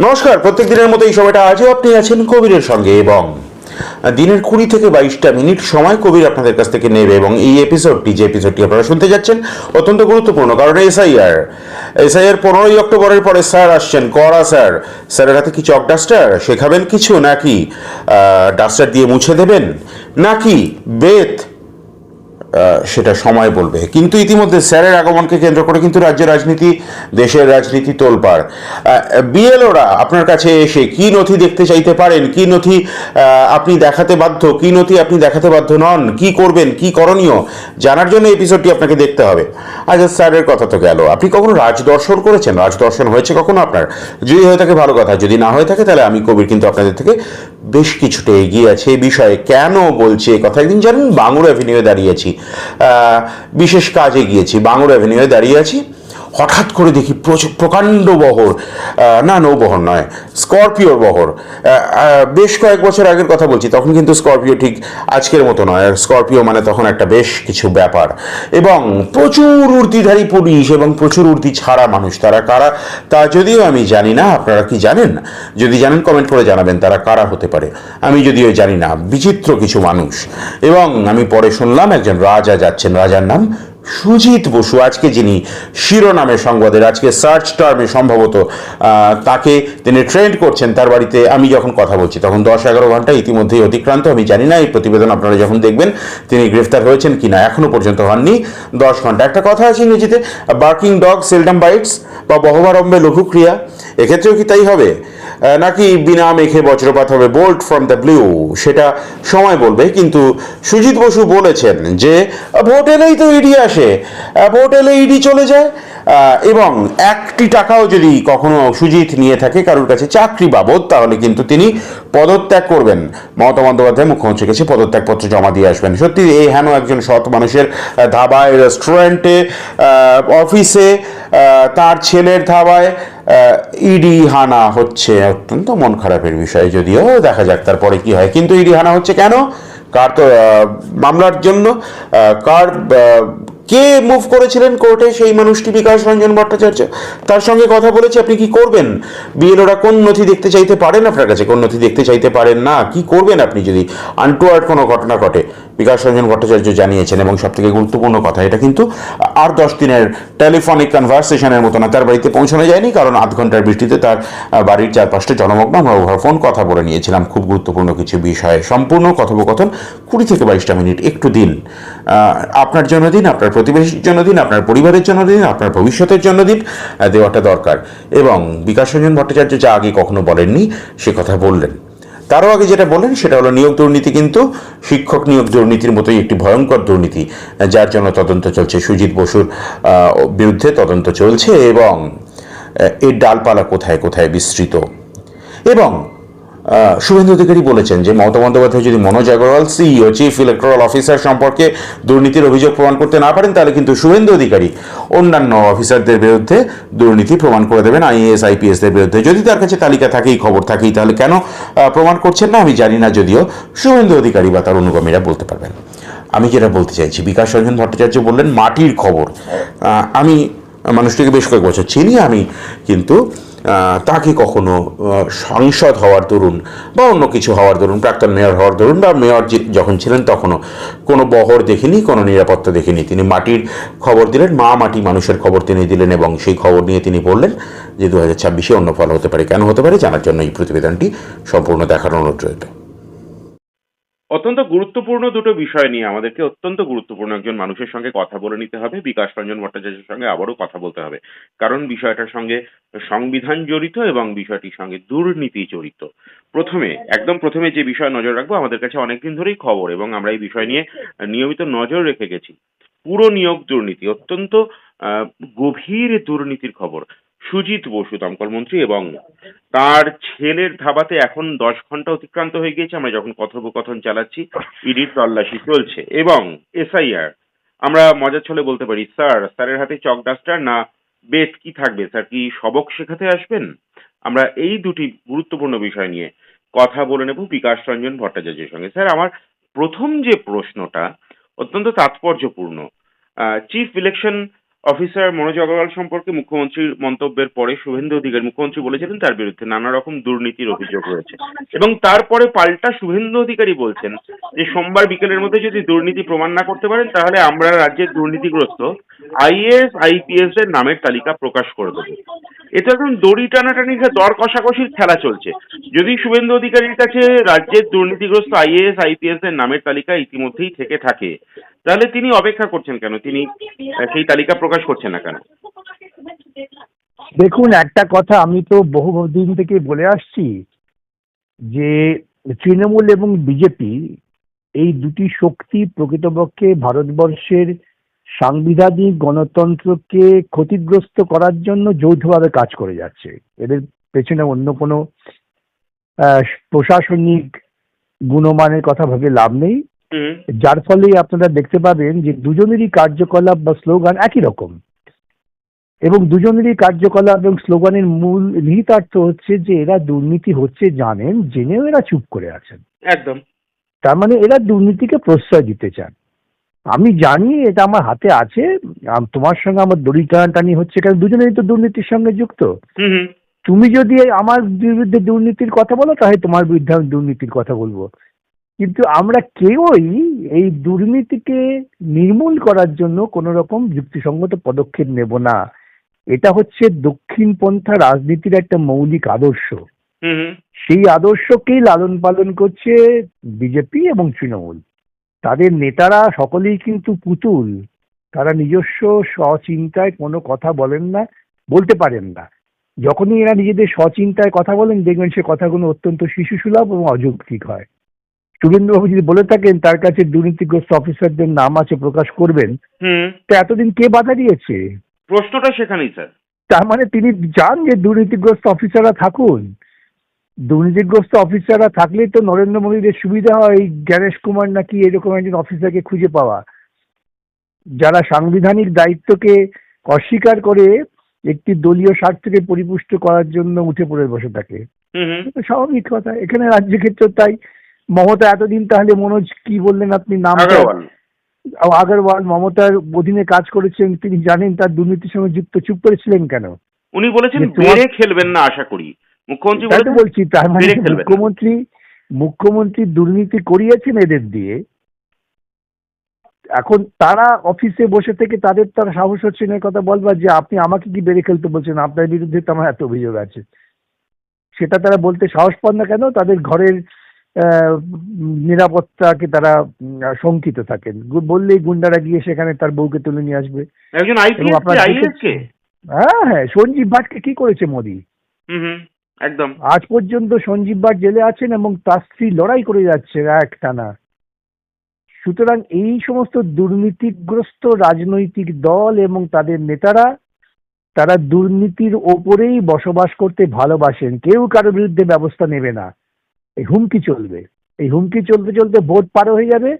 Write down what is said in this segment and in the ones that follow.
নমস্কার প্রত্যেক দিনের মতো এই সময়টা আজও আপনি আছেন কবিরের সঙ্গে এবং দিনের কুড়ি থেকে বাইশটা মিনিট সময় কবির আপনাদের কাছ থেকে নেবে এবং এই এপিসোডটি যে এপিসোডটি আপনারা শুনতে যাচ্ছেন অত্যন্ত গুরুত্বপূর্ণ। কারণ এসআইআর এসআইআর পনেরোই অক্টোবরের পরে স্যার আসছেন। করা স্যার? স্যারের হাতে কি চক ডাস্টার? শেখাবেন কিছু নাকি ডাস্টার দিয়ে মুছে দেবেন? নাকি আহ, সেটা সময় বলবে। কিন্তু ইতিমধ্যে স্যারের আগমনকে কেন্দ্র করে কিন্তু রাজ্যের রাজনীতি, দেশের রাজনীতি তোলপাড়। বিএলওরা আপনার কাছে এসে কি নথি দেখতে চাইতে পারেন? কি নথি আপনি দেখাতে বাধ্য? কি নথি আপনি দেখাতে বাধ্য নন? কি করবেন? কি করণীয়? জানার জন্য এপিসোডটি আপনাকে দেখতে হবে। আচ্ছা স্যারের কথা তো গেল। আপনি কখনো রাজদর্শন করেছেন? রাজদর্শন হয়েছে কখনো আপনার? যদি হয়ে থাকে, ভালো কথা। যদি না হয়ে থাকে, তাহলে আমি, কবির কিন্তু আপনাদের থেকে বেশ কিছুটা এগিয়ে আছে। এই বিষয়ে কেন বলছি? কথা একদিন জানেন বাঙুর অ্যাভিনিউয়ে দাঁড়িয়েছি বিশেষ কাজে গিয়েছি। বাঙুর অ্যাভিনিউয়ে দাঁড়িয়ে আছি। হঠাৎ করে দেখি প্রকাণ্ড বহর। না নৌবহর নয় স্করপিওর বহর। বেশ কয়েক বছর আগের কথা বলছি, তখন কিন্তু স্করপিও ঠিক আজকের মতো নয়, আর স্করপিও মানে তখন একটা বেশ কিছু ব্যাপার। এবং প্রচুর উর্দিধারী পুলিশ এবং প্রচুর উর্দি ছাড়া মানুষ, তারা কারা? তা যদিও আমি জানি না, আপনারা কি জানেন? যদি জানেন কমেন্ট করে জানাবেন তারা কারা হতে পারে। আমি যদিও জানি না, বিচিত্র কিছু মানুষ। এবং আমি পরে শুনলাম একজন রাজা যাচ্ছেন, রাজার নাম সুজিত বসু, আজকে যিনি শিরোনামে সংবাদের, আজকে সার্চ টার্মে সম্ভবত তাকে তিনি ট্রেন্ড করছেন তার বাড়িতে। আমি যখন কথা বলছি তখন দশ এগারো ঘণ্টা ইতিমধ্যেই অতিক্রান্ত, আমি জানি না, এই প্রতিবেদন আপনারা যখন দেখবেন তিনি গ্রেফতার হয়েছেন কিনা এখনও পর্যন্ত হননি, দশ ঘণ্টা। একটা কথা আছে ইংরেজিতে বার্কিং ডগ সেলডাম বাইটস বা বহবারম্বে লঘুক্রিয়া, এক্ষেত্রেও কি তাই হবে? নাকি বিনা মেঘে বজ্রপাত হবে? বোল্ট ফ্রম দ্য ব্লু সেটা সময় বলবে। কিন্তু সুজিত বসু বলেছেন যে ভোট এলেই তো ইডি আসে। আহ, ভোট এলে ইডি চলে যায়। এবং একটি টাকাও যদি কখনো সুজিত নিয়ে থাকে কারোর কাছে চাকরি বাবদ তাহলে কিন্তু তিনি পদত্যাগ করবেন। মমতা বন্দ্যোপাধ্যায় মুখ্যমন্ত্রীর কাছে পদত্যাগপত্র জমা দিয়ে আসবেন। সত্যি এই হেন একজন সৎ মানুষের ধাবায় রেস্টুরেন্টে অফিসে তার ছেলের ধাবায় ইডি, হানা হচ্ছে অত্যন্ত মন খারাপের বিষয় যদিও, দেখা যাক তারপরে কি হয়। কিন্তু ইডি, হানা হচ্ছে কেন? কার তো মামলার জন্য কার কে মুভ করেছিলেন কোর্টে সেই মানুষটি বিকাশ রঞ্জন ভট্টাচার্য। তার সঙ্গে কথা বলেছে, আপনি কি করবেন? বিএলওরা কোন নথি দেখতে চাইতে পারেন আপনার কাছে? কোন নথি দেখতে চাইতে পারেন না? কি করবেন আপনি যদি আনটুয়ার্ড কোনো ঘটনা ঘটে? বিকাশ রঞ্জন ভট্টাচার্য জানিয়েছেন, এবং সব থেকে গুরুত্বপূর্ণ কথা, এটা কিন্তু আর দশ দিনের টেলিফোনিক কনভারসেশনের মতো না, তার বাড়িতে পৌঁছানো যায়নি, কারণ আধ ঘণ্টার বৃষ্টিতে তার বাড়ির চারপাশটা জনমগ্ন। আমরা ওভার ফোন কথা বলে নিয়েছিলাম, খুব গুরুত্বপূর্ণ কিছু বিষয়ে। সম্পূর্ণ কথোপকথন কুড়ি থেকে বাইশটা মিনিট, একটু দিন। আপনার জন্য দিন আপনার প্রতিবেশীর জন্য দিন আপনার পরিবারের জন্য দিন আপনার ভবিষ্যতের জন্য দিন দেওয়াটা দরকার। এবং বিকাশ রঞ্জন ভট্টাচার্য যা আগে কখনো বলেননি, সে কথা বললেন। তারও আগে যেটা বলেন, সেটা হলো নিয়োগ দুর্নীতি কিন্তু শিক্ষক নিয়োগ দুর্নীতির মতোই একটি ভয়ঙ্কর দুর্নীতি, যার জন্য তদন্ত চলছে। সুজিত বসুর বিরুদ্ধে তদন্ত চলছে এবং এর ডালপালা কোথায় কোথায় বিস্তৃত? এবং শুভেন্দু অধিকারী বলেছেন যে মমতা বন্দ্যোপাধ্যায় যদি Manoj Agarwal CEO, chief electoral officer সম্পর্কে দুর্নীতির অভিযোগ প্রমাণ করতে না পারেন, তাহলে কিন্তু শুভেন্দু অধিকারী অন্যান্য অফিসারদের বিরুদ্ধে দুর্নীতি প্রমাণ করে দেবেন, আইএএস, আইপিএসদের বিরুদ্ধে। যদি তার কাছে তালিকা থাকেই, খবর থাকেই, তাহলে কেন প্রমাণ করছেন না? আমি জানি না, যদিও শুভেন্দু অধিকারী বা তার অনুগামীরা বলতে পারবেন। আমি যেটা বলতে চাইছি, বিকাশ রঞ্জন ভট্টাচার্য বললেন, মাটির খবর। আমি মানুষটিকে বেশ কয়েক বছর চিনি, আমি কিন্তু তাকে কখনো সাংসদ হওয়ার দরুন বা অন্য কিছু হওয়ার দরুন, প্রাক্তন মেয়র হওয়ার দরুন বা মেয়র যখন ছিলেন তখনও কোনো বহর দেখেনি, কোনো নিরাপত্তা দেখেনি। তিনি মাটির খবর দিলেন, মা মাটি মানুষের খবর তিনি দিলেন এবং সেই খবর নিয়ে তিনি বললেন যে দু হাজার ছাব্বিশে অন্য ফল হতে পারে। কেন হতে পারে? জানার জন্য এই প্রতিবেদনটি সম্পূর্ণ দেখার অনুরোধ রইল। অত্যন্ত গুরুত্বপূর্ণ দুটো বিষয় নিয়ে আমাদেরকে অত্যন্ত গুরুত্বপূর্ণ একজন মানুষের সঙ্গে কথা বলে নিতে হবে, বিকাশ রঞ্জন ভট্টাচার্যের সঙ্গে আবারও কথা বলতে হবে। কারণ বিষয়টার সঙ্গে সংবিধান জড়িত এবং বিষয়টির সঙ্গে দুর্নীতি জড়িত। প্রথমে, একদম প্রথমে যে বিষয় নজর রাখব, আমাদের কাছে অনেকদিন ধরেই খবর এবং আমরা এই বিষয় নিয়ে নিয়মিত নজর রেখে গেছি। পুরো নিয়োগ দুর্নীতি, অত্যন্ত গভীর দুর্নীতির খবর। সুজিত বসু, দমকল মন্ত্রী, এবং তার ছেলের ধাবাতে এখন দশ ঘণ্টা অতিক্রান্ত হয়ে গিয়েছে। আমরা যখন কথোপকথন চালাচ্ছি, ইডির তল্লাশি চলছে। এবং এসআইআর, আমরা মজার ছলে বলতে পারি, স্যার, স্যারের হাতে চক ডাস্টার না বেত কি থাকবে? স্যার, কি সবক শেখাতে আসবেন? আমরা এই দুটি গুরুত্বপূর্ণ বিষয় নিয়ে কথা বলে নেব বিকাশ রঞ্জন ভট্টাচার্যের সঙ্গে। স্যার, আমার প্রথম যে প্রশ্নটা অত্যন্ত তাৎপর্যপূর্ণ। Chief election officer Manoj Agrawal সম্পর্কে মুখ্যমন্ত্রীর মন্তব্যের পরে শুভেন্দু অধিকারী মুখ্যমন্ত্রী বলেছিলেন তার বিরুদ্ধে নানা রকম দুর্নীতির অভিযোগ রয়েছে। এবং তারপরে পাল্টা শুভেন্দু অধিকারী বলছেন যে সোমবার বিকেলের মধ্যে যদি দুর্নীতি প্রমাণ না করতে পারেন, তাহলে আমরা রাজ্যের দুর্নীতিগ্রস্ত আইএএস আইপিএস এর নামের তালিকা প্রকাশ করে দেবো। এটা এখন দড়ি টানাটানি দর কষাকষির খেলা চলছে। যদি শুভেন্দু অধিকারীর কাছে রাজ্যের দুর্নীতিগ্রস্ত আইএএস আইপিএস এর নামের তালিকা ইতিমধ্যেই থেকে থাকে, তাহলে তিনি অপেক্ষা করছেন কেন? তিনি সেই তালিকা প্রকাশ করছেন না কেন? দেখুন, একটা কথা আমি তো বহু দিন থেকে বলে আসছি যে তৃণমূল এবং বিজেপি এই দুটি শক্তি প্রকৃতপক্ষে ভারতবর্ষের সাংবিধানিক গণতন্ত্রকে ক্ষতিগ্রস্ত করার জন্য যৌথভাবে কাজ করে যাচ্ছে। এদের পেছনে অন্য কোনো প্রশাসনিক গুণমানের কথা ভাবে লাভ নেই। যার ফলে আপনারা দেখতে পাবেন যে দুজনেরই কার্যকলাপ বা স্লোগান একই রকম। এবং দুজনেরই কার্যকলাপ এবং স্লোগানের মূল নিহিতার্থ হচ্ছে যে এরা দুর্নীতি হচ্ছে জানেন জেনেও এরা চুপ করে আছেন। একদম। তার মানে এরা দুর্নীতিকে প্রশ্রয় দিতে চান। আমি জানি এটা আমার হাতে আছে তোমার সঙ্গে আমার দড়ি টানাটানি হচ্ছে কারণ দুজনেই তো দুর্নীতির সঙ্গে যুক্ত। তুমি যদি আমার বিরুদ্ধে দুর্নীতির কথা বলো তাহলে তোমার বিরুদ্ধে আমি দুর্নীতির কথা বলব। কিন্তু আমরা কেউই এই দুর্নীতিকে নির্মূল করার জন্য কোনো রকম যুক্তিসঙ্গত পদক্ষেপ নেব না। এটা হচ্ছে দক্ষিণপন্থা রাজনীতির একটা মৌলিক আদর্শ। সেই আদর্শকেই লালন পালন করছে বিজেপি এবং তৃণমূল। তাদের নেতারা সকলেই কিন্তু পুতুল। তারা নিজস্ব স্বচিন্তায় কোনো কথা বলেন না বলতে পারেন না। যখনই এরা নিজেদের স্বচিন্তায় কথা বলেন দেখবেন সে কথাগুলো অত্যন্ত শিশুসুলভ এবং অযৌক্তিক হয়। সুরেন্দ্রবাবু যদি বলে থাকেন তার কাছে দুর্নীতিগ্রস্ত অফিসারদের নাম আছে প্রকাশ করবেন তা এতদিন কে বাধা দিয়েছে? প্রশ্নটা সেখানেই স্যার। তার মানে তিনি চান যে দুর্নীতিগ্রস্ত অফিসাররা থাকুন। দুর্নীতিগ্রস্ত অফিসাররা থাকলেই তো নরেন্দ্র মোদীদের সুবিধা হয় গণেশ কুমার নাকি এরকম একজন অফিসারকে খুঁজে পাওয়া। যারা সাংবিধানিক দায়িত্বকে অস্বীকার করে একটি দলীয় স্বার্থকে পরিপুষ্ট করার জন্য উঠে পড়ে বসে থাকে। স্বাভাবিক কথা। এখানে রাজ্য ক্ষেত্রে তাই। মমতা এতদিন তাহলে মনোজ কি বললেন আপনি? নাম আগারওয়াল। মমতার অধীনে কাজ করেছেন তিনি জানেন তার দুর্নীতির সঙ্গে যুক্ত। চুপ করেছিলেন কেন? উনি বলেছেন বেড়ে খেলবেন না আশা করি। মুখ্যমন্ত্রী বলছি তার মানে। মুখ্যমন্ত্রী মুখ্যমন্ত্রী দুর্নীতি করিয়েছেন এদের দিয়ে। এখন তারা অফিসে বসে থেকে তাদের তার সাহস হচ্ছে না কথা বলবার যে আপনি আমাকে কি বেড়ে খেলতে বলছেন? আপনার বিরুদ্ধে তো আমার এত অভিযোগ আছে। সেটা তারা বলতে সাহস পান না কেন? তাদের ঘরের নিরাপত্তাকে তারা শঙ্কিত থাকেন। বললেই গুন্ডারা গিয়ে সেখানে তার বউকে তুলে নিয়ে আসবে। একজন হ্যাঁ হ্যাঁ সঞ্জীব ভাটকে কি করেছে মোদী? একদম। আজ পর্যন্ত সঞ্জীব ভাট জেলে আছেন এবং তার স্ত্রী লড়াই করে যাচ্ছে এক টানা সুতরাং এই সমস্ত দুর্নীতিগ্রস্ত রাজনৈতিক দল এবং তাদের নেতারা তারা দুর্নীতির ওপরেই বসবাস করতে ভালোবাসেন। কেউ কারও বিরুদ্ধে ব্যবস্থা নেবে না। এই হুমকি চলবে। এই হুমকি চলতে চলতে ভোট পার হয়ে যাবে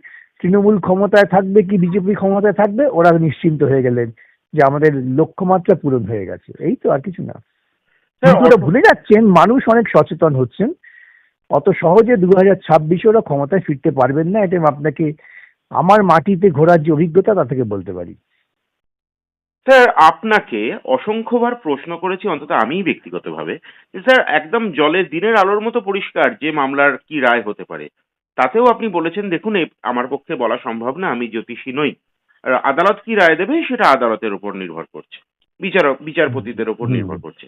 তৃণমূল ক্ষমতায় থাকবে কি বিজেপি ক্ষমতায় থাকবে ওরা নিশ্চিন্ত হয়ে গেলেন যে আমাদের লক্ষ্যমাত্রা পূরণ হয়ে গেছে। এই তো আর কিছু না। কিন্তু ওটা ভুলে যাচ্ছেন মানুষ অনেক সচেতন হচ্ছেন। অত সহজে দু হাজার ছাব্বিশে ওরা ক্ষমতায় ফিরতে পারবেন না এটা আপনাকে আমার মাটিতে ঘোরার যে অভিজ্ঞতা তা থেকে বলতে পারি। স্যার আপনাকে অসংখ্যবার প্রশ্ন করেছি অন্তত আমিই ব্যক্তিগতভাবে যে স্যার একদম জলে দিনের আলোর মতো পরিষ্কার যে মামলার কি রায় হতে পারে? তাতেও আপনি বলেছেন দেখুন আমার পক্ষে বলা সম্ভব না আমি জ্যোতিষী নই। আর আদালত কি রায় দেবে সেটা আদালতের উপর নির্ভর করছে। বিচারক বিচারপতিদের উপর নির্ভর করছে।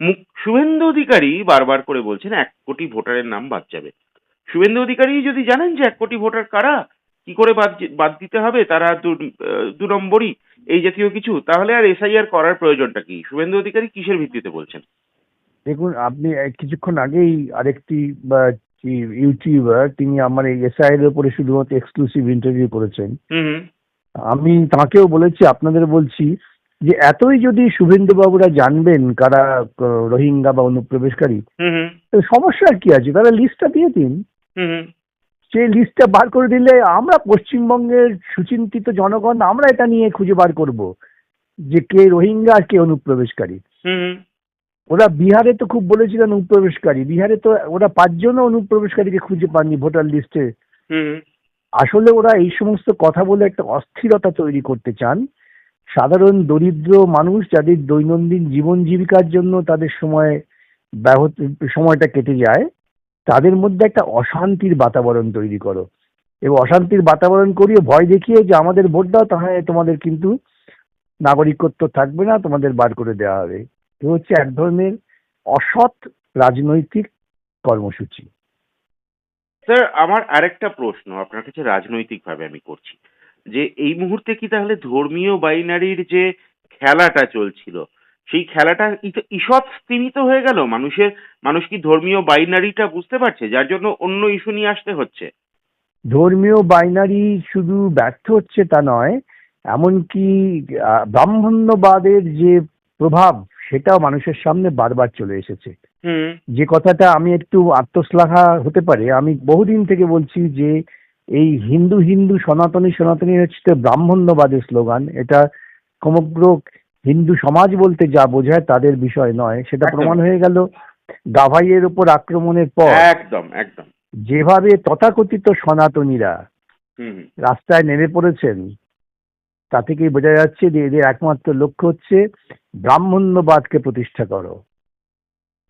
মুখ শুভেন্দু অধিকারী বারবার করে বলছেন এক কোটি ভোটারের নাম বাদ যাবে। শুভেন্দু অধিকারী যদি জানেন যে এক কোটি ভোটার কারা কি করে বাদ বাদ দিতে হবে? তারা দু- নম্বরই এই জাতীয় কিছু। তাহলে আর এসআইআর করার প্রয়োজনটা কি? শুভেন্দু অধিকারী কিসের ভিত্তিতে বলছেন? দেখুন আপনি কিছুক্ষণ আগেই আরেকটি ইউটিউবার তিনি আমার এই এসআই এর উপরে শুধুমাত্র এক্সক্লুসিভ ইন্টারভিউ করেছেন। আমি তাকেও বলেছি আপনাদের বলছি যে এতই যদি শুভেন্দু বাবুরা জানবেন কারা রোহিঙ্গা বা অনুপ্রবেশকারী সমস্যা কি আছে? তারা লিস্টটা দিয়ে দিন। সেই লিস্টটা বার করে দিলে আমরা পশ্চিমবঙ্গের সুচিন্তিত জনগণ আমরা এটা নিয়ে খুঁজে বার করব যে কে রোহিঙ্গা আর কে অনুপ্রবেশকারী। ওরা বিহারে তো খুব বলেছিলেন অনুপ্রবেশকারী। বিহারে তো ওরা পাঁচজনও অনুপ্রবেশকারীকে খুঁজে পাননি ভোটার লিস্টে আসলে ওরা এই সমস্ত কথা বলে একটা অস্থিরতা তৈরি করতে চান। সাধারণ দরিদ্র মানুষ যাদের দৈনন্দিন জীবন জীবিকার জন্য তাদের সময় ব্যাহত সময়টা কেটে যায়। তাদের মধ্যে একটা অশান্তির বাতাবরণ তৈরি করো। এবং অশান্তির বাতাবরণ করিয়ে ভয় দেখিয়ে যে আমাদের ভোট দাও, তাহলে তোমাদের কিন্তু নাগরিকত্ব থাকবে না, তোমাদের বার করে দেওয়া হবে। এ হচ্ছে এক ধরনের অসৎ রাজনৈতিক কর্মসূচি। স্যার, আমার আরেকটা প্রশ্ন, আপনার কাছে রাজনৈতিকভাবে আমি করছি। যে এই মুহূর্তে কি তাহলে ধর্মীয় বাইনারির যে খেলাটা চলছিল সেই খেলাটা ঈষৎ স্তীমিত হয়ে গেল। মানুষের মানুষ কি ধর্মীয় বাইনারিটা বুঝতে পারছে? যার জন্য অন্য ইস্যু নিয়ে আসতে হচ্ছে। ধর্মীয় বাইনারি শুধু ব্যর্থ হচ্ছে তা নয় এমনকি ব্রাহ্মণ্যবাদের যে প্রভাব সেটাও মানুষের সামনে বারবার চলে এসেছে। হুম। যে কথাটা আমি একটু আত্মশ্লাঘা হতে পারে আমি বহুদিন থেকে বলছি যে এই হিন্দু হিন্দু সনাতনী সনাতনী হচ্ছে ব্রাহ্মণ্যবাদের স্লোগান। এটা সমগ্র হিন্দু সমাজ বলতে যা বোঝায় তাদের বিষয় নয় সেটা প্রমাণ হয়ে গেল গাভাইয়ের উপর আক্রমণের পর। একদম একদম। যেভাবে তথাকথিত সনাতনীরা রাস্তায় নেমে পড়েছেন তা থেকেই বোঝা যাচ্ছে যে এদের একমাত্র লক্ষ্য হচ্ছে ব্রাহ্মণ্যবাদকে প্রতিষ্ঠা করো।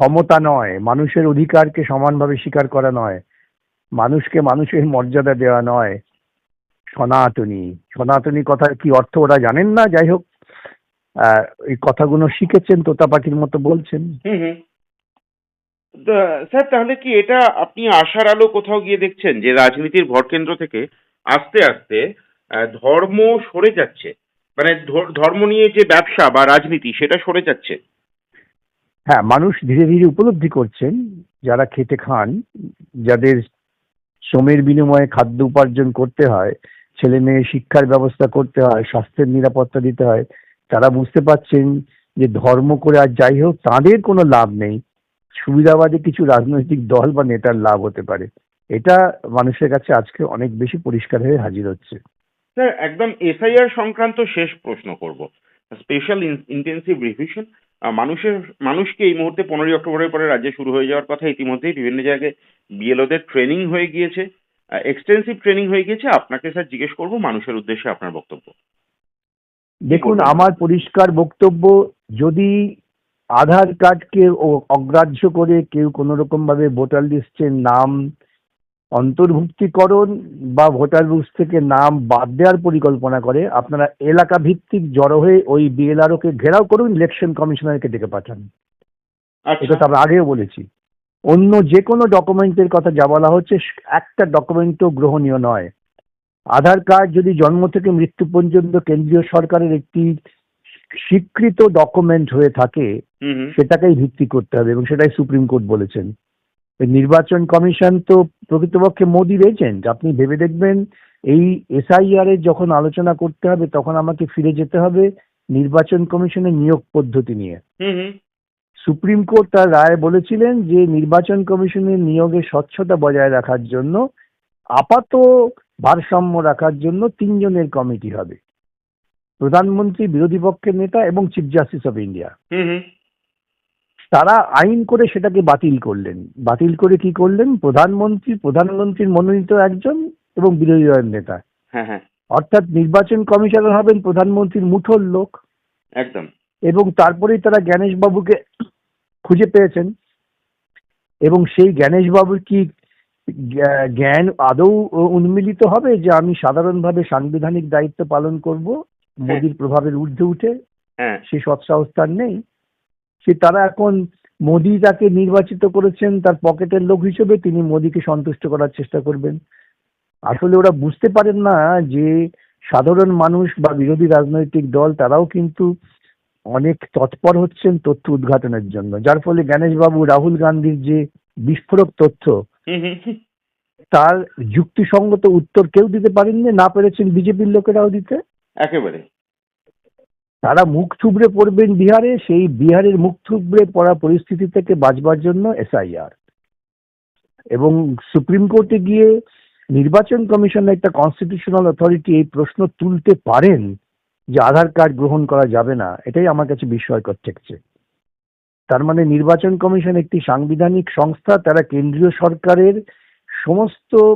ক্ষমতা নয় মানুষের অধিকারকে সমানভাবে স্বীকার করা নয় মানুষকে মানুষের মর্যাদা দেওয়া নয়। সনাতনী সনাতনী কথার কি অর্থ ওরা জানেন না? যাই হোক এই কথাগুলো শিখেছেন তোতা পাখির মতো বলছেন। স্যার তাহলে কি এটা আপনি আশার আলো কোথাও গিয়ে দেখছেন যে রাজনীতির ভরকেন্দ্র থেকে আস্তে আস্তে ধর্ম সরে যাচ্ছে? মানে ধর্ম নিয়ে যে ব্যবসা বা রাজনীতি সেটা সরে যাচ্ছে? হ্যাঁ মানুষ ধীরে ধীরে উপলব্ধি করছেন যারা খেতে খান যাদের শ্রমের বিনিময়ে খাদ্য উপার্জন করতে হয় ছেলে মেয়ে শিক্ষার ব্যবস্থা করতে হয় স্বাস্থ্যের নিরাপত্তা দিতে হয় তারা বুঝতে পারছেন যে ধর্ম করে আর যাই হোক, তাদের কোনো লাভ নেই। সুবিধাবাদী কিছু রাজনৈতিক দল বা নেতার লাভ হতে পারে। এটা মানুষের কাছে আজকে অনেক বেশি পরিষ্কার হয়ে হাজির হচ্ছে। স্যার, একদম এসআইআর সংক্রান্ত শেষ প্রশ্ন করব। Special intensive revision. মানুষের, মানুষকে এই মুহূর্তে পনেরোই অক্টোবরের পরে রাজ্যে শুরু হয়ে যাওয়ার কথা ইতিমধ্যেই বিভিন্ন জায়গায় বিএলওদের ট্রেনিং হয়ে গিয়েছে। এক্সটেন্সিভ ট্রেনিং হয়ে গিয়েছে। আপনাকে স্যার জিজ্ঞেস করব মানুষের উদ্দেশ্যে আপনার বক্তব্য। দেখুন আমার পরিষ্কার বক্তব্য যদি আধার কার্ডকে অগ্রাহ্য করে কেউ কোনো রকম ভাবে ভোটার লিস্টের নাম অন্তর্ভুক্তিকরণ বা ভোটার লিস্ট থেকে নাম বাদ দেওয়ার পরিকল্পনা করে আপনারা এলাকা ভিত্তিক জড়ো হয়ে ওই বিএলআরও কে ঘেরাও করুন ইলেকশন কমিশনারকে ডেকে পাঠান। এটা তো আচ্ছা আমরা আগেও বলেছি। অন্য যে কোনো ডকুমেন্টের কথা যা বলা হচ্ছে একটা ডকুমেন্টও গ্রহণীয় নয়। আধার কার্ড যদি জন্ম থেকে মৃত্যু পর্যন্ত কেন্দ্রীয় সরকারের একটি স্বীকৃত ডকুমেন্ট হয়ে থাকে সেটাকেই ভিত্তি করতে হবে এবং সেটাই সুপ্রিম কোর্ট বলেছেন। নির্বাচন কমিশন তো প্রকৃতপক্ষে মোদির এজেন্ট আপনি ভেবে দেখবেন এই এসআইআর এর যখন আলোচনা করতে হবে তখন আমাকে ফিরে যেতে হবে নির্বাচন কমিশনের নিয়োগ পদ্ধতি নিয়ে। সুপ্রিম কোর্ট তার রায় বলেছিলেন যে নির্বাচন কমিশনের নিয়োগে স্বচ্ছতা বজায় রাখার জন্য আপাত ভারসাম্য রাখার জন্য তিনজনের কমিটি হবে। প্রধানমন্ত্রী বিরোধী পক্ষের নেতা এবং চিফ জাস্টিস অফ ইন্ডিয়া তারা আইন করে সেটাকে বাতিল করলেন। বাতিল করে কি করলেন? প্রধানমন্ত্রী প্রধানমন্ত্রীর মনোনীত একজন এবং বিরোধী দলের নেতা। হ্যাঁ হ্যাঁ। অর্থাৎ নির্বাচন কমিশনার হবেন প্রধানমন্ত্রীর মুঠোর লোক। একদম। এবং তারপরেই তারা গণেশবাবুকে খুঁজে পেয়েছেন। এবং সেই গণেশবাবুর কি জ্ঞা- জ্ঞান আদৌ উন্মিলিত হবে যে আমি সাধারণভাবে সাংবিধানিক দায়িত্ব পালন করব? মোদির প্রভাবের ঊর্ধ্বে উঠে? হ্যাঁ। সে সৎসাহস তার নেই। সে তারা এখন মোদি তাকে নির্বাচিত করেছেন তার পকেটের লোক হিসেবে তিনি মোদিকে সন্তুষ্ট করার চেষ্টা করবেন। আসলে ওরা বুঝতে পারেন না যে সাধারণ মানুষ বা বিরোধী রাজনৈতিক দল তারাও কিন্তু অনেক তৎপর হচ্ছেন তথ্য উদ্ঘাটনের জন্য। যার ফলে গণেশবাবু রাহুল গান্ধীর যে বিস্ফোরক তথ্য। তার যুক্তিসঙ্গত উত্তর কেউ দিতে পারেননি না পেরেছেন বিজেপির লোকেরাও দিতে। একেবারে। তারা মুখ থুবড়ে পড়বেন বিহারে সেই বিহারের মুখ থুবড়ে পড়া পরিস্থিতি থেকে বাঁচবার জন্য এসআইআর। এবং সুপ্রিম কোর্টে গিয়ে নির্বাচন কমিশনের একটা কনস্টিটিউশনাল অথরিটি এই প্রশ্ন তুলতে পারেন যে আধার কার্ড গ্রহণ করা যাবে না এটাই আমার কাছে বিস্ময়কর ঠেকছে। তার মানে নির্বাচন কমিশন একটি সাংবিধানিক সংস্থা তারা কেন্দ্রীয় সরকারের সমস্ত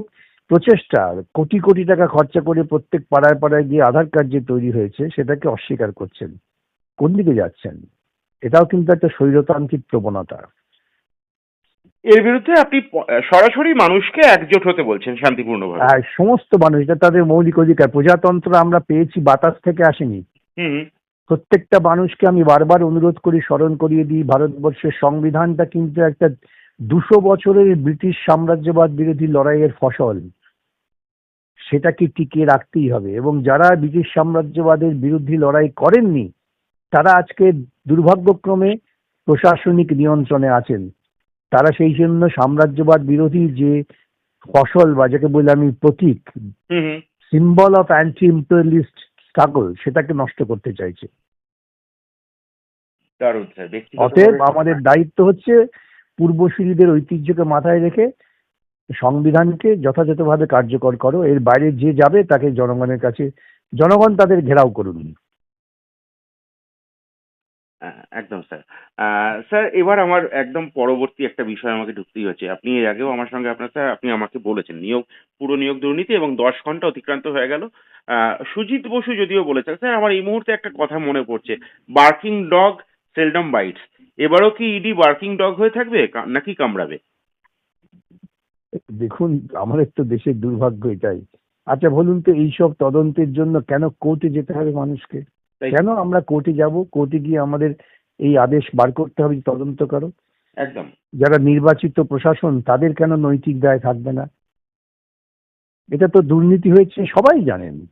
প্রচেষ্টা কোটি কোটি টাকা খরচা করে প্রত্যেক পাড়ায় পাড়ায় গিয়ে আধার কার্ড যে তৈরি হয়েছে সেটাকে অস্বীকার করছেন। কোন দিকে যাচ্ছেন? এটাও কিন্তু একটা স্বৈরতান্ত্রিক প্রবণতা। এর বিরুদ্ধে আপনি সরাসরি মানুষকে একজোট হতে বলছেন শান্তিপূর্ণভাবে। সমস্ত মানুষ এটা তাদের মৌলিক অধিকার। প্রজাতন্ত্র আমরা পেয়েছি বাতাস থেকে আসেনি। প্রত্যেকটা মানুষকে আমি বারবার অনুরোধ করি স্মরণ করিয়ে দিই ভারতবর্ষের সংবিধানটা কিন্তু একটা দুশো বছরের ব্রিটিশ সাম্রাজ্যবাদ বিরোধী লড়াইয়ের ফসল। সেটাকে টিকিয়ে রাখতেই হবে এবং যারা ব্রিটিশ সাম্রাজ্যবাদের বিরুদ্ধে লড়াই করেননি তারা আজকে দুর্ভাগ্যক্রমে প্রশাসনিক নিয়ন্ত্রণে আছেন। তারা সেই জন্য সাম্রাজ্যবাদ বিরোধী যে ফসল বা যাকে বলি আমি প্রতীক symbol of anti imperialist struggle সেটাকে নষ্ট করতে চাইছে। দারুণ স্যার। অতএব আমাদের দায়িত্ব হচ্ছে পূর্বসূরীদের ঐতিহ্যকে মাথায় রেখে সংবিধানকে যথাযথভাবে কার্যকর করো। এর বাইরে যে যাবে তাকে জনগণের কাছে জনগণ তাদের ঘেরাও করুন। হ্যাঁ, একদম স্যার। স্যার এবার আমার একদম পরবর্তী একটা বিষয় আমাকে ঢুকতেই হচ্ছে। আপনি এর আগেও আমার সঙ্গে আপনার স্যার আপনি আমাকে বলেছেন নিয়োগ পুরো নিয়োগ দুর্নীতি এবং দশ ঘণ্টা অতিক্রান্ত হয়ে গেল। সুজিত বসু যদিও বলেছেন স্যার আমার এই মুহূর্তে একটা কথা মনে পড়ছে। বার্কিং ডগ সেলডম বাইটস এবারও কি ইডি বার্কিং ডগ হয়ে থাকবে নাকি কামড়াবে? দেখুন আমাদের তো দেশের দুর্ভাগ্য এটাই। আচ্ছা বলুন তো এইসব তদন্তের জন্য কেন কোর্টে যেতে হবে মানুষকে? কেন আমরা কোর্টে যাব? কোর্টে গিয়ে আমাদের এই আদেশ বার করতে হবে তদন্ত করো। একদম। যারা নির্বাচিত প্রশাসন তাদের কেন নৈতিক দায় থাকবে না? এটা তো দুর্নীতি হয়েছে সবাই জানেন।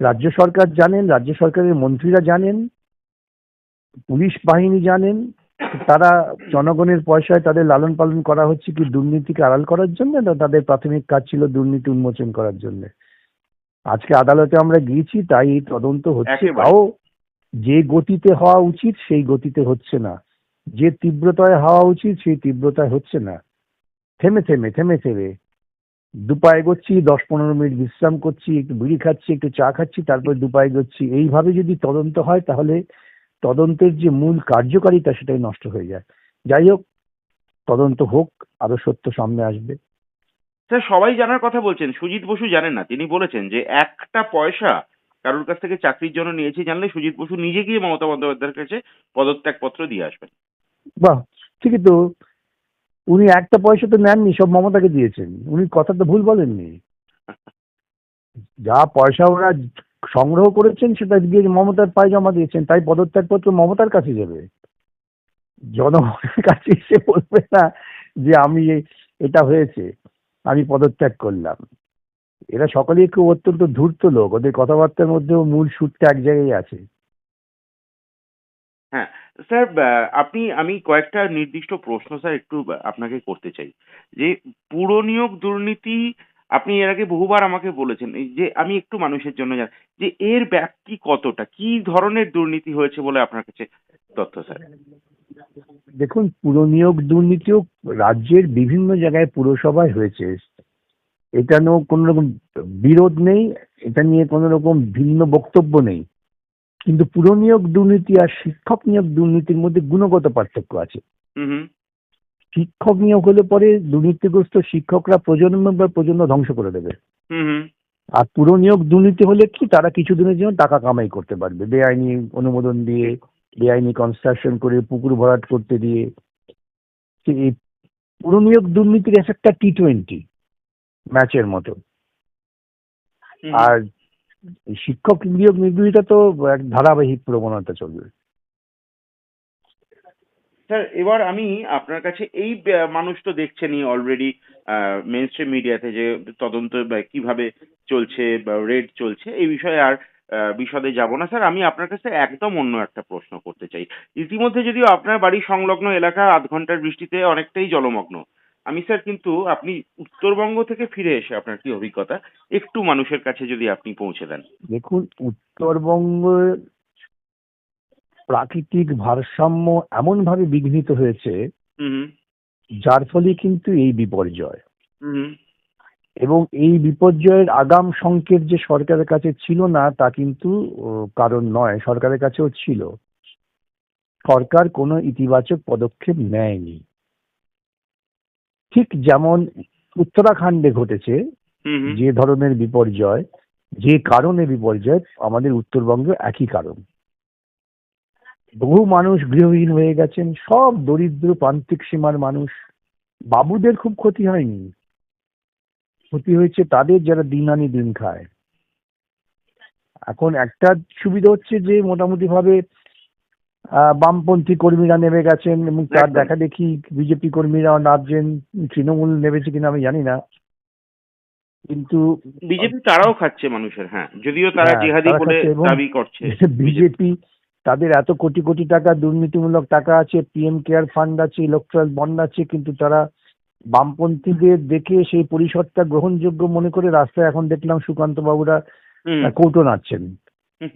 রাজ্য সরকার জানেন রাজ্য সরকারের মন্ত্রীরা জানেন। পুলিশ বাহিনী জানেন তারা জনগণের পয়সায় তাদের লালন পালন করা হচ্ছে কি দুর্নীতিকে আড়াল করার জন্য না তাদের প্রাথমিক কাজ ছিল দুর্নীতি উন্মোচন করার জন্য? আজকে আদালতে আমরা গিয়েছি তাই এই তদন্ত হচ্ছে। তাও যে গতিতে হওয়া উচিত সেই গতিতে হচ্ছে না। যে তীব্রতায় হওয়া উচিত সেই তীব্রতায় হচ্ছে না। থেমে থেমে থেমে থেমে। দুপা এগোচ্ছি দশ পনেরো মিনিট বিশ্রাম করছি একটু বিড়ি খাচ্ছি একটু চা খাচ্ছি তারপর দুপা এগোচ্ছি। এইভাবে যদি তদন্ত হয় তাহলে তদন্তের যে মূল কার্যকারিতা সেটাই নষ্ট হয়ে যায়। যাই হোক তদন্ত হোক আরও সত্য সামনে আসবে। স্যার সবাই জানার কথা বলছেন সুজিত বসু জানেন না। তিনি বলেছেন যে একটা পয়সা কারোর কাছ থেকে চাকরির জন্য নিয়েছি জানলে সুজিত বসু নিজে গিয়ে মমতা বন্দ্যোপাধ্যায়ের কাছে পদত্যাগপত্র দিয়ে আসবেন। বাহ ঠিকই তো। উনি একটা পয়সা তো নেননি সব মমতাকে দিয়েছেন। উনি কথা তো ভুল বলেননি। যা পয়সা ওরা সংগ্রহ করেছেন, সেটা গিয়ে মমতার পায়ে জমা দিয়েছেন, তাই পদত্যাগপত্র মমতার কাছে যাবে। জনগণের কাছে এসে বলবে না যে আমি এটা হয়েছে, আমি পদত্যাগ করলাম। এরা সকলেই খুব অত্যন্ত ধূর্ত লোক, ওদের কথাবার্তার মধ্যেও মূল সুরটা এক জায়গায় আছে। হ্যাঁ স্যার আপনি, আমি কয়েকটা নির্দিষ্ট প্রশ্ন, স্যার, একটু আপনাকে করতে চাই। যে পুর নিয়োগ দুর্নীতি আপনি এর আগে বহুবার আমাকে বলেছেন যে আমি একটু মানুষের জন্য জান যে এর ব্যাপ্তি কতটা? কি ধরনের দুর্নীতি হয়েছে বলে আপনার কাছে তথ্য স্যার? দেখুন পুরনিয়োগ দুর্নীতিও রাজ্যের বিভিন্ন জায়গায় পুরসভায় হয়েছে। এটা নিয়েও কোনো রকম বিরোধ নেই এটা নিয়ে কোনো রকম ভিন্ন বক্তব্য নেই। কিন্তু পুরনিয়োগ দুর্নীতি আর শিক্ষক নিয়োগ দুর্নীতির মধ্যে গুণগত পার্থক্য আছে। শিক্ষক নিয়োগ হলে পরে দুর্নীতিগ্রস্ত শিক্ষকরা প্রজন্ম বা প্রজন্ম ধ্বংস করে দেবে। আর পুরনিয়োগ দুর্নীতি হলে কি? তারা কিছুদিনের জন্য টাকা কামাই করতে পারবে। বেআইনি অনুমোদন দিয়ে বেআইনি কনস্ট্রাকশন করে পুকুর ভরাট করতে দিয়ে। এই পুরনিয়োগ দুর্নীতির এফেক্টটা টি টোয়েন্টি ম্যাচের মতো। আর শিক্ষক নিয়োগ নির্বিহিতা তো এক ধারাবাহিক প্রবণতা চলবে। স্যার, এবার আমি আপনার কাছে এই মানুষ তো দেখছেনই অলরেডি মেন স্ট্রিম মিডিয়াতে যে তদন্ত কীভাবে চলছে, বা রেড চলছে, এই বিষয়ে আর বিশদে যাব না। স্যার, আমি আপনার কাছে একদম অন্য একটা প্রশ্ন করতে চাই। ইতিমধ্যে যদিও আপনার বাড়ি সংলগ্ন এলাকা আধ ঘণ্টার বৃষ্টিতে অনেকটাই জলমগ্ন। আমি স্যার, কিন্তু আপনি উত্তরবঙ্গ থেকে ফিরে এসে আপনার কি অভিজ্ঞতা? একটু মানুষের কাছে যদি আপনি পৌঁছে দেন। দেখুন, উত্তরবঙ্গের প্রাকৃতিক ভারসাম্য এমনভাবে বিঘ্নিত হয়েছে যার ফলে কিন্তু এই বিপর্যয়। এবং এই বিপর্যয়ের আগাম সংকেত যে সরকারের কাছে ছিল না তা কিন্তু কারণ নয় সরকারের কাছেও ছিল। সরকার কোনো ইতিবাচক পদক্ষেপ নেয়নি। ঠিক যেমন উত্তরাখণ্ডে ঘটেছে যে ধরনের বিপর্যয় যে কারণে বিপর্যয় আমাদের উত্তরবঙ্গে একই কারণ। বহু মানুষ গৃহহীন হয়ে গেছেন সব দরিদ্র প্রান্তিক সীমার মানুষ। বাবুদের খুব ক্ষতি হয়নি। ক্ষতি হয়েছে তাদের যারা দিন আনি দিন খায়। এখন একটা সুবিধা হচ্ছে যে মোটামুটি ভাবে বামপন্থী কর্মীরা নেমে গেছেন এবং তার। দেখা দেখি বিজেপি কর্মীরাও নামছেন তৃণমূল নেমেছে কিনা আমি জানি না। কিন্তু বিজেপি তারাও খাচ্ছে মানুষের হ্যাঁ যদিও তারা হ্যাঁ, জিহাদি বলে দাবি করছে বিজেপি। তাদের এত কোটি কোটি টাকা দুর্নীতিমূলক টাকা আছে পিএম কেয়ার ফান্ড আছে ইলেকট্রাল বন্ড আছে কিন্তু তারা বামপন্থীদের দেখে সেই পরিষদটা গ্রহণযোগ্য মনে করে রাস্তায় এখন দেখলাম সুকান্ত বাবুরা কৌটো নাড়ছেন। হুম।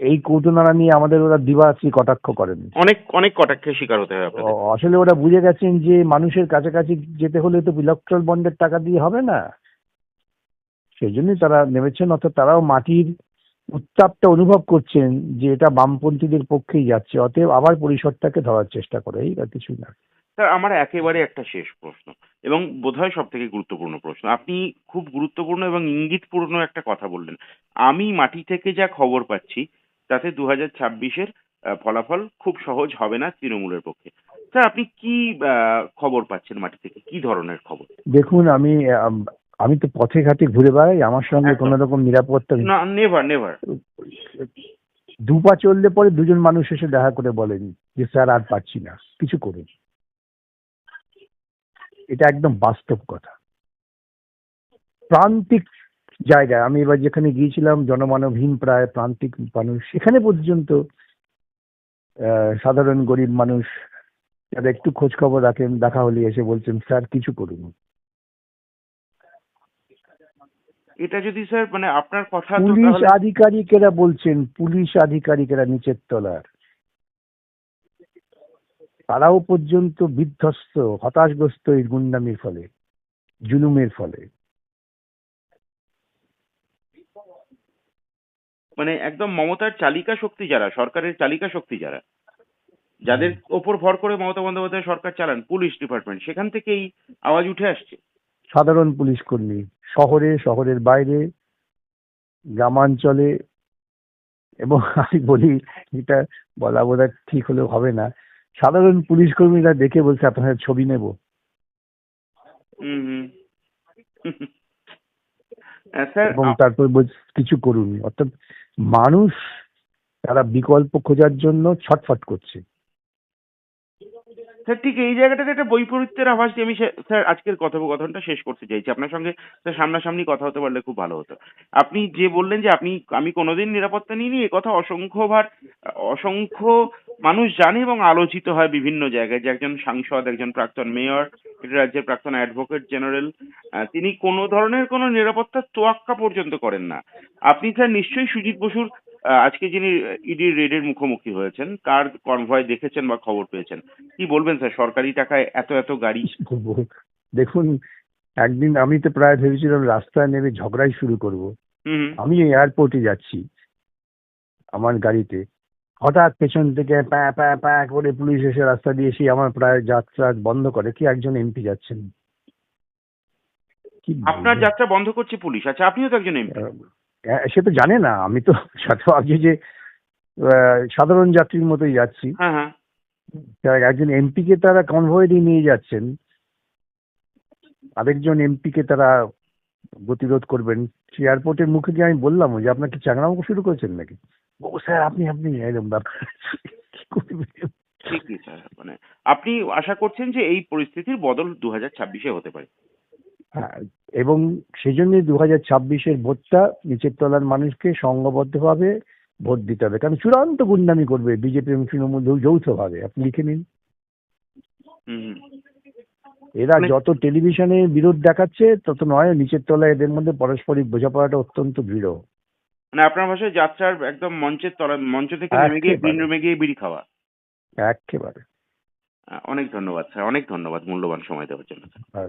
এই কৌটো নাড়া নিয়ে আমাদের ওরা দিবাশ্রী কটাক্ষ করেন। অনেক অনেক কটাক্ষের শিকার হতে হয় আসলে ওরা বুঝে গেছেন যে মানুষের কাছাকাছি যেতে হলে তো ইলেকট্রাল বন্ডের টাকা দিয়ে হবে না। সেই জন্যই তারা নেমেছেন অর্থাৎ তারাও মাটির উত্তাপটা অনুভব করছেন যে এটা বামপন্থীদের পক্ষেই যাচ্ছে অতএব আবার পরিষদটাকে ধরার চেষ্টা করে এই আর কিছুই না। স্যার আমার একেবারে একটা শেষ প্রশ্ন এবং বোধহয় সব থেকে গুরুত্বপূর্ণ প্রশ্ন। আপনি খুব গুরুত্বপূর্ণ এবং ইঙ্গিতপূর্ণ একটা কথা বললেন। আমি মাটি থেকে যা খবর পাচ্ছি তাতে দু হাজার ছাব্বিশের ফলাফল খুব সহজ হবে না তৃণমূলের পক্ষে। স্যার আপনি কি আহ, খবর পাচ্ছেন মাটি থেকে? কি ধরনের খবর? দেখুন আমি আম, তো পথে ঘাটে ঘুরে বেড়াই আমার সঙ্গে। কোনো রকম নিরাপত্তা না নেভার নেভার দু পা চললে পরে দুজন মানুষ এসে দেখা করে বলেন যে স্যার আর পাচ্ছি না কিছু করুন। এটা একদম বাস্তব কথা। প্রান্তিক জায়গায় আমি এবার যেখানে গিয়েছিলাম জনমানবহীন প্রায় প্রান্তিক মানুষ সেখানে পর্যন্ত আহ, সাধারণ গরিব মানুষ যারা একটু খোঁজ খবর রাখেন দেখা হলে এসে বলছেন স্যার কিছু করুন। এটা যদি স্যার মানে আপনার কথা পুলিশ আধিকারিকেরা বলছেন পুলিশ আধিকারিকেরা নিচের তলার। তারাও পর্যন্ত বিধ্বস্ত হতাশগ্রস্ত এই গুন্ডামির ফলে জুলুমের ফলে। মানে একদম মমতার চালিকা শক্তি যারা সরকারের চালিকা শক্তি যারা যাদের ওপর ভর করে মমতা বন্দ্যোপাধ্যায় সরকার চালান পুলিশ ডিপার্টমেন্ট সেখান থেকেই আওয়াজ উঠে আসছে। সাধারণ পুলিশ কর্মী। শহরে শহরের বাইরে গ্রামাঞ্চলে এবং আমি বলি এটা বলা বোধ ঠিক হলেও হবে না। সাধারণ পুলিশ কর্মীরা দেখে বলছে আপনার ছবি নেব। স্যার এবং তারপর কিছু করুন। অর্থাৎ মানুষ তারা বিকল্প খোঁজার জন্য ছটফট করছে। স্যার ঠিক এই জায়গাটাতে একটা বৈপরীত্যের আভাস দিয়ে আমি স্যার আজকের কথোপকথনটা শেষ করতে চাইছি। আপনার সঙ্গে স্যার সামনাসামনি কথা হতে পারলে খুব ভালো হতো। আপনি যে বললেন যে আপনি, আমি কোনোদিন নিরাপত্তা নিইনি, এ কথা অসংখ্যবার, অসংখ্য মানুষ জানে এবং আলোচিত হয় বিভিন্ন জায়গায়। যে একজন সাংসদ, একজন প্রাক্তন মেয়র রাজ্যের প্রাক্তন অ্যাডভোকেট জেনারেল তিনি কোনো ধরনের কোনো নিরাপত্তার তোয়াক্কা পর্যন্ত করেন না। আপনি স্যার নিশ্চয়ই সুজিত বসুর আজকে যিনি ইডির রেডের মুখোমুখি হয়েছেন কার কনভয় দেখেছেন বা খবর পেয়েছেন? কি বলবেন স্যার? সরকারি টাকায় এত এত গাড়ি? দেখুন একদিন আমি তো প্রায় ভেবেছিলাম রাস্তায় নেমে ঝগড়াই শুরু করব। আমি এয়ারপোর্টে যাচ্ছি আমার গাড়িতে। হঠাৎ পেছন থেকে প্যা প্যা প্যা করে পুলিশ এসে রাস্তা দিয়ে এসে আমার প্রায় যাত্রা বন্ধ করে। কি একজন এমপি যাচ্ছেন? আপনার যাত্রা বন্ধ করছে পুলিশ? আচ্ছা আপনিও তো একজন এমপি সে তো জানে না। আমি তো সাথে ভাবছি যে সাধারণ যাত্রীর মতোই যাচ্ছি। হ্যাঁ হ্যাঁ। তারা একজন এমপি কে তারা কনভয় দিয়ে নিয়ে যাচ্ছেন। আরেকজন এমপি কে তারা গতিরোধ করবেন। সেই এয়ারপোর্টের মুখে গিয়ে আমি বললাম যে আপনার কি চাকরামো শুরু করেছেন নাকি? ও স্যার আপনি আপনি এরকম ব্যাপার ঠিকই স্যার। মানে আপনি আশা করছেন যে এই পরিস্থিতির বদল দু হাজার ছাব্বিশে হতে পারে। হ্যাঁ, এবং সেই জন্য দু হাজার ছাব্বিশের ভোটটা নিচের তলার মানুষকে সংঘবদ্ধভাবে ভোট দিতে হবে। কারণ চূড়ান্ত গুন্ডামি করবে বিজেপি এবং তৃণমূল যৌথভাবে। আপনি লিখে নিন। এরা মানে- যত টেলিভিশনে বিরোধ দেখাচ্ছে তত নয় নিচের তলায় এদের মধ্যে পারস্পরিক বোঝাপড়াটা অত্যন্ত দৃঢ়। মানে আপনার ভাষায় যাত্রার একদম মঞ্চের তলা মঞ্চ থেকে নেমে গিয়ে। গ্রিন রুমে গিয়ে বিড়ি খাওয়া। একেবারে। অনেক ধন্যবাদ স্যার। অনেক ধন্যবাদ। মূল্যবান সময় দেওয়ার জন্য।